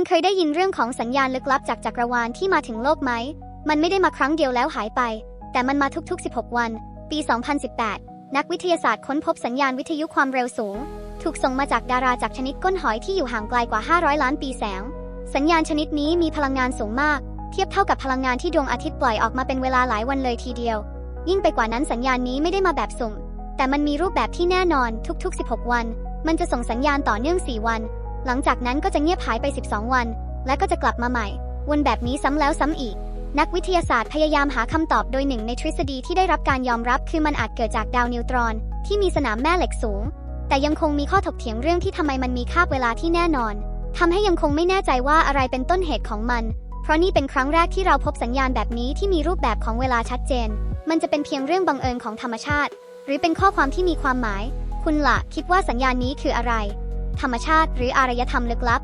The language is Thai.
คุณเคยได้ยินเรื่องของสัญญาณลึกลับจากจักรวาลที่มาถึงโลกไหม มันไม่ได้มาครั้งเดียวแล้วหายไป แต่มันมาทุกๆ 16 วัน ปี 2018 นักวิทยาศาสตร์ค้นพบสัญญาณวิทยุความเร็วสูง ถูกส่งมาจากดาราจากชนิดก้นหอยที่อยู่ห่างไกลกว่า 500 ล้านปีแสง สัญญาณชนิดนี้มีพลังงานสูงมาก เทียบเท่ากับพลังงานที่ดวงอาทิตย์ปล่อยออกมาเป็นเวลาหลายวันเลยทีเดียว ยิ่งไปกว่านั้นสัญญาณนี้ไม่ได้มาแบบสุ่ม แต่มันมีรูปแบบที่แน่นอนทุก ๆ 16 วัน มันจะส่งสัญญาณต่อเนื่อง 4 วัน หลังจากนั้นก็จะเงียบหายไป 12 วัน และก็จะกลับมาใหม่ วนแบบนี้ซ้ำแล้วซ้ำอีก นักวิทยาศาสตร์พยายามหาคำตอบโดยหนึ่งในทฤษฎีที่ได้รับการยอมรับคือมันอาจเกิดจากดาวนิวตรอน ที่มีสนามแม่เหล็กสูง แต่ยังคงมีข้อถกเถียงเรื่องที่ทำไมมันมีคาบเวลาที่แน่นอนทำให้ยังคงไม่แน่ใจว่าอะไรเป็นต้นเหตุของมัน เพราะนี่เป็นครั้งแรกที่เราพบสัญญาณแบบนี้ที่มีรูปแบบของเวลาชัดเจน มันจะเป็นเพียงเรื่องบังเอิญของธรรมชาติ หรือเป็นข้อความที่มีความหมาย คุณล่ะคิดว่าสัญญาณนี้คืออะไร ธรรมชาติ หรืออารยธรรมลึกลับ